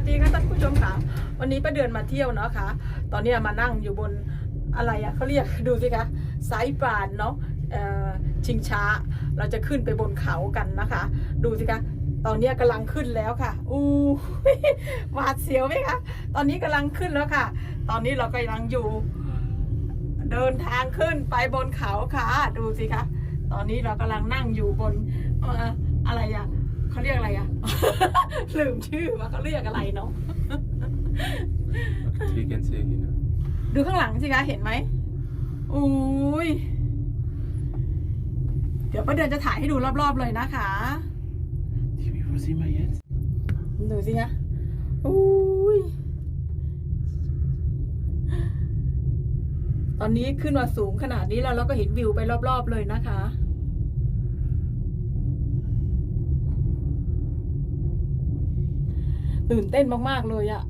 สดีค่ะท่านผู้ชมค่ะ วันนี้ป้าเดือนมาเที่ยวเนาะค่ะ ตอนนี้มานั่งอยู่บนอะไรอะเขาเรียกดูสิคะสายป่านเนาะชิงช้า เราจะขึ้นไปบนเขากันนะคะ ดูสิคะตอนนี้กำลังขึ้นแล้วค่ะ อู้หวาดเสียวไหมคะ ตอนนี้กำลังขึ้นแล้วค่ะ ตอนนี้เรากำลังอยู่ เดินทางขึ้นไปบนเขาค่ะ ดูสิคะ ตอนนี้เรากำลังนั่งอยู่บนเอ่ออะไรอะ เขาเรียกอะไรอะลืมชื่อว่าเขาเรียกอะไรเนาะ You can see, you know. ดูข้างหลังสิคะเห็นไหมอุ้ย เดี๋ยวป้าเดือนจะถ่ายให้ดูรอบๆเลยนะคะ Did you ever see my head? ดูสิคะอุ้ย ตอนนี้ขึ้นมาสูงขนาดนี้แล้วเราก็เห็นวิวไปรอบๆเลยนะคะ ตื่นเต้นมากๆเลยอะ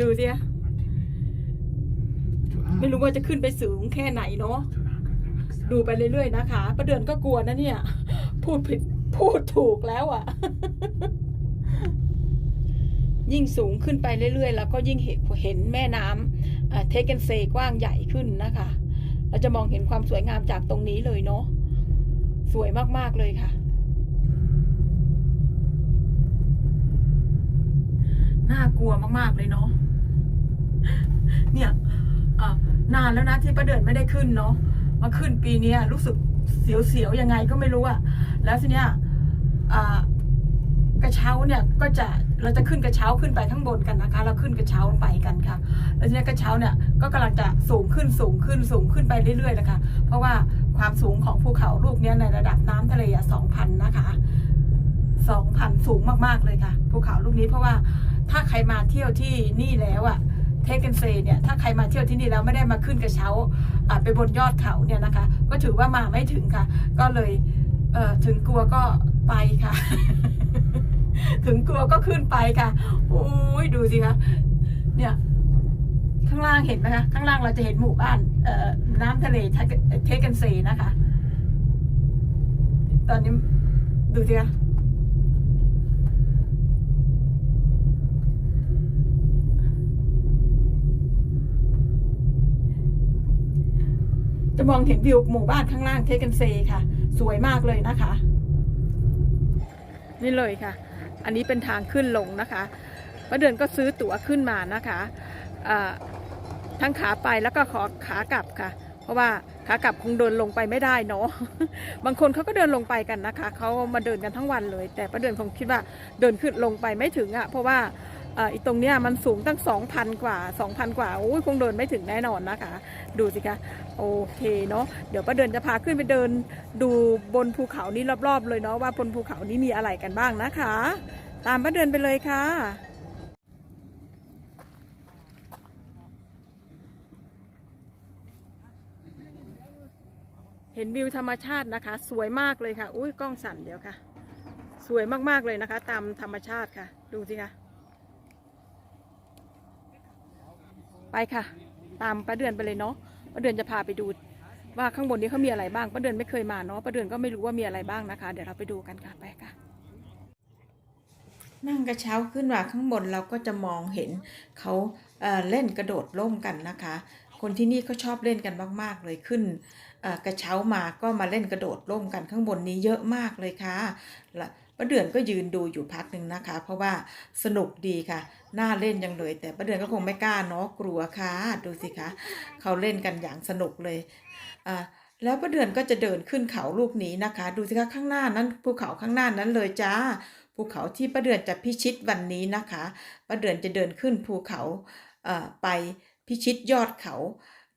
ดูสิคะไม่รู้ว่าจะขึ้นไปสูงแค่ไหนเนาะดูไปเรื่อยๆนะคะประเดือนก็กลัวนะเนี่ย พูดผิดพูดถูกแล้วอะ่ะ ยิ่งสูงขึ้นไปเรื่อยๆ แล้วก็ยิ่งเห็นแม่น้ำเทกันเซกว้างใหญ่ขึ้นนะคะ เราจะมองเห็นความสวยงามจากตรงนี้เลยเนาะสวยมากๆเลยค่ะ น่าก ลัวมากๆเลยเนาะเนี่ยนานแล้วนะที่ประเดินไม่ได้ขึ้นเนาะมาขึ้นปีนี้รู้สึกเสียวๆยังไงก็ไม่รู้อะแล้วทีเนี้ยกระเช้าเนี่ยก็จะเราจะขึ้นกระเช้าขึ้นไปข้างบนกันนะคะ เราขึ้นกระเช้าไปกันค่ะ แล้วทีเนี้ยกระเช้าเนี่ยก็กำลังจะสูงขึ้นสูงขึ้นสูงขึ้นไปเรื่อยๆนะคะเพราะว่าความสูงของภูเขาลูกเนี้ยในระดับน้ำทะเลอะสองพันนะคะสองพันสูงมากๆเลยค่ะภูเขาลูกนี้เพราะว่า ถ้าใครมาเที่ยวที่นี่แล้วอะเทคเกนเซเนี่ยถ้าใครมาเที่ยวที่นี่แล้วไม่ได้มาขึ้นกระเช้าไปบนยอดเขาเนี่ยนะคะ ก็ถือว่ามาไม่ถึงค่ะ ก็เลยเถึงกลัวก็ไปค่ะ ถึงกลัวก็ขึ้นไปค่ะโอ้ยดูสิคะเนี่ยข้างล่างเห็นไหมคะข้างล่างเราจะเห็นหมู่บ้านน้ำทะเลเทกันเซนะคะ ตอนนี้ดูสิคะ จะมองเห็นวิวหมู่บ้านข้างล่างเทกันเซค่ะ สวยมากเลยนะคะ นี่เลยค่ะ อันนี้เป็นทางขึ้นลงนะคะป้าเดือนก็ซื้อตั๋วขึ้นมานะคะทั้งขาไปแล้วก็ขอขากลับค่ะ เพราะว่าขากลับคงเดินลงไปไม่ได้เนาะบางคนเขาก็เดินลงไปกันนะคะเขามาเดินกันทั้งวันเลย แต่ป้าเดือนคงคิดว่าเดินขึ้นลงไปไม่ถึงอะ่ะเพราะว่า อ่ออีตรงเนี้ยมันสูงตั้ง 2,000 กว่า 2,000 กว่าโอ้ยคงเดินไม่ถึงแน่นอนนะคะ ดูสิคะโอเคเนาะเดี๋ยวป้าเดินจะพาขึ้นไปเดินดูบนภูเขานี้รอบๆ เลยเนาะว่าบนภูเขานี้มีอะไรกันบ้างนะคะ ตามป้าเดินไปเลยค่ะเห็นวิวธรรมชาตินะคะ สวยมากเลยค่ะ อุ้ยกล้องสั่นเดี๋ยวค่ะ สวยมากๆเลยนะคะ ตามธรรมชาติค่ะ ดูสิคะ ไปค่ะ ตามป้าเดือนไปเลยเนาะป้าเดือนจะพาไปดู ว่าข้างบนนี้เขามีอะไรบ้างป้าเดือนไม่เคยมาเนาะป้าเดือนก็ไม่รู้ว่ามีอะไรบ้างนะคะ เดี๋ยวเราไปดูกันค่ะไปค่ะนั่งกระเช้าขึ้นมาข้างบนเราก็จะมองเห็นเขาเเล่นกระโดดร่มกันนะคะ คนที่นี่เขาชอบเล่นกันมาก ๆ เลยขึ้นกระเช้ามาก็มาเล่นกระโดดร่มกันข้างบนนี้เยอะมากเลยค่ะ ป้าเดือนก็ยืนดูอยู่พักหนึ่งนะคะ เพราะว่าสนุกดีค่ะน่าเล่นยังเลย แต่ป้าเดือนก็คงไม่กล้าเนาะกลัวค่ะดูสิคะเขาเล่นกันอย่างสนุกเลยอ่าแล้วป้าเดือนก็จะเดินขึ้นเขาลูกนี้นะคะ ดูสิคะข้างหน้านั้นภูเขาข้างหน้านั้นเลยจ้าภูเขาที่ป้าเดือนจะพิชิตวันนี้นะคะป้าเดือนจะเดินขึ้นภูเขาอ่อไปพิชิตยอดเขา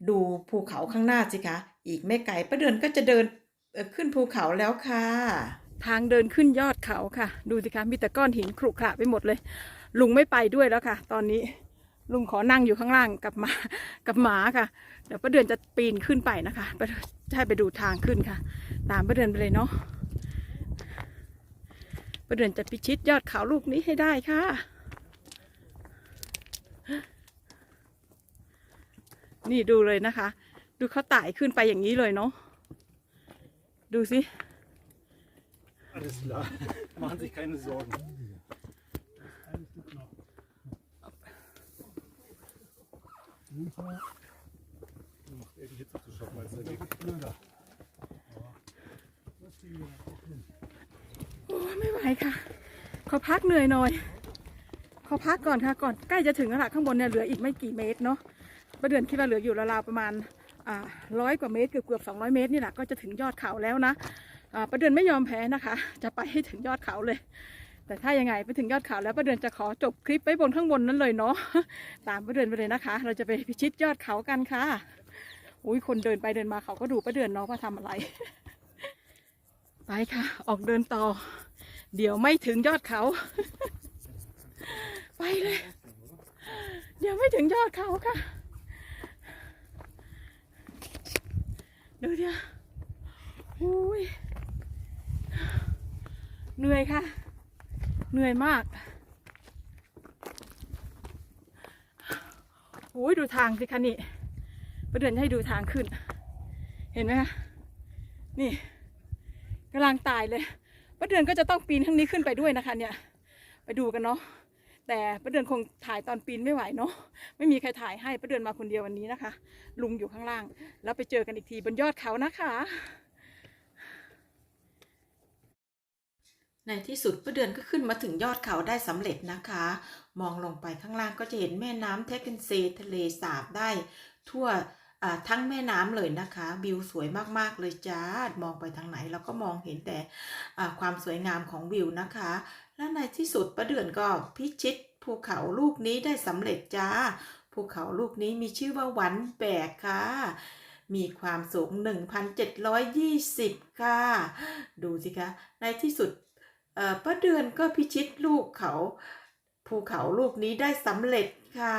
ดูภูเขาข้างหน้าสิคะ อีกไม่ไกลป้าเดือนก็จะเดินเอ่อขึ้นภูเขาแล้วค่ะ ทางเดินขึ้นยอดเขาค่ะ ดูสิคะมีแต่ก้อนหินขรุขระไปหมดเลย ลุงไม่ไปด้วยแล้วค่ะ ตอนนี้ลุงขอนั่งอยู่ข้างล่างกับหมากับหมาค่ะ เดี๋ยวป้าเดือนจะปีนขึ้นไปนะคะป้าจะให้ไปดูทางขึ้นค่ะ ตามป้าเดือนไปเลยเนาะประเดือนจะพิชิตยอดเขาลูกนี้ให้ได้ค่ะ นี่ดูเลยนะคะ ดูเขาไต่ขึ้นไปอย่างนี้เลยเนาะดูสิ Alles klar. Machen sich keine Sorgen. Macht er die Hitze zu schaffen als der Weg. โอ้ไม่ไหวค่ะ ขอพักเหนื่อยหน่อย ขอพักก่อนค่ะ ก่อนใกล้จะถึงแล้วล่ะข้างบนเนี่ยเหลืออีกไม่กี่เมตรเนาะประเดือนคิดว่าเหลืออยู่ราวๆประมาณร้อยกว่าเมตรเกือบเกือบสองเมตรนี่แหละก็จะถึงยอดเขาแล้วนะ ประเดือนไม่ยอมแพ้นะคะ จะไปให้ถึงยอดเขาเลย แต่ถ้ายังไงไปถึงยอดเขาแล้วประเดือนจะขอจบคลิปไว้บนข้างบนนั้นเลยเนาะตามประเดือนไปเลยนะคะ เราจะไปพิชิตยอดเขากันค่ะอุ้ยคนเดินไปเดินมาเขาก็ดูประเดือนเนาะว่าทำอะไร ไปค่ะ ออกเดินต่อ เดี๋ยวไม่ถึงยอดเขา ไปเลย เดี๋ยวไม่ถึงยอดเขาค่ะดูเดี๋ยวอุ้ย เหนื่อยค่ะ เหนื่อยมากโอ้ยดูทางสิคะนี่ประเดินให้ดูทางขึ้น เห็นไหมคะนี่กำลังตายเลยประเดือนก็จะต้องปีนข้างนี้ขึ้นไปด้วยนะคะ เนี่ย ไปดูกันเนาะแต่ประเดือนคงถ่ายตอนปีนไม่ไหวเนาะไม่มีใครถ่ายให้ประเดือนมาคนเดียววันนี้นะคะ ลุงอยู่ข้างล่าง แล้วไปเจอกันอีกทีบนยอดเขานะคะ ในที่สุดป้าเดือนก็ขึ้นมาถึงยอดเขาได้สำเร็จนะคะ มองลงไปข้างล่างก็จะเห็นแม่น้ำเทคเกนซีทะเลสาบได้ ทั่วทั้งแม่น้ำเลยนะคะวิวสวยมากๆเลยจ้ามองไปทางไหนเราก็มองเห็นแต่ความสวยงามของวิวนะคะ และในที่สุดป้าเดือนก็พิชิตภูเขาลูกนี้ได้สำเร็จจ้าภูเขาลูกนี้มีชื่อว่าหวันแบกค่ะ มีความสูง 1,720 ค่ะ ดูสิคะ ในที่สุด ป้าเดือนก็พิชิตลูกเขา ภูเขาลูกนี้ได้สำเร็จค่ะ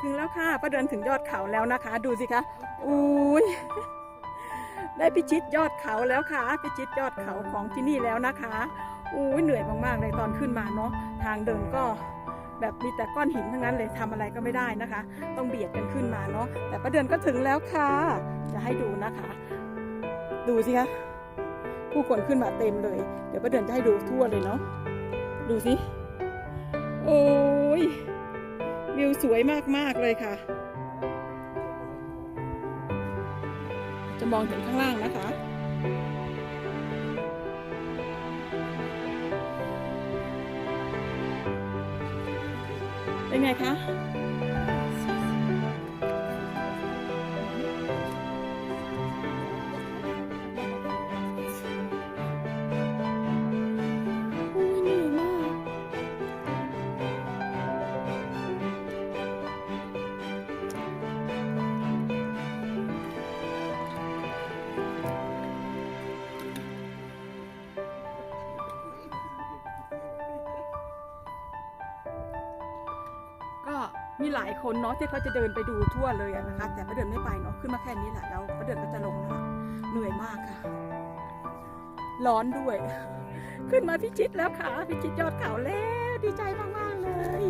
ถึงแล้วค่ะประเดินถึงยอดเขาแล้วนะคะ ดูสิคะอุ้ยได้พิชิตยอดเขาแล้วค่ะ พิชิตยอดเขาของที่นี่แล้วนะคะอุ้ยเหนื่อยมากๆเลยตอนขึ้นมาเนาะทางเดินก็แบบมีแต่ก้อนหินทั้งนั้นเลยทำอะไรก็ไม่ได้นะคะ ต้องเบียดกันขึ้นมาเนาะแต่ประเดินก็ถึงแล้วค่ะ จะให้ดูนะคะ ดูสิคะผู้คนขึ้นมาเต็มเลย เดี๋ยวประเดินจะให้ดูทั่วเลยเนาะดูสิ โอ้ยวิวสวยมาก ๆ เลยค่ะ จะมองถึงข้างล่างนะคะ เป็นไงคะ มีหลายคนเนาะที่เขาจะเดินไปดูทั่วเลยนะคะ แต่ประเดินไม่ไปเนาะขึ้นมาแค่นี้แหละแล้วประเดินก็จะลงแล้วล่ะเหนื่อยมากค่ะ ร้อนด้วย ขึ้นมาพิชิตแล้วค่ะพิชิตยอดเขาแล้วดีใจมากๆเลย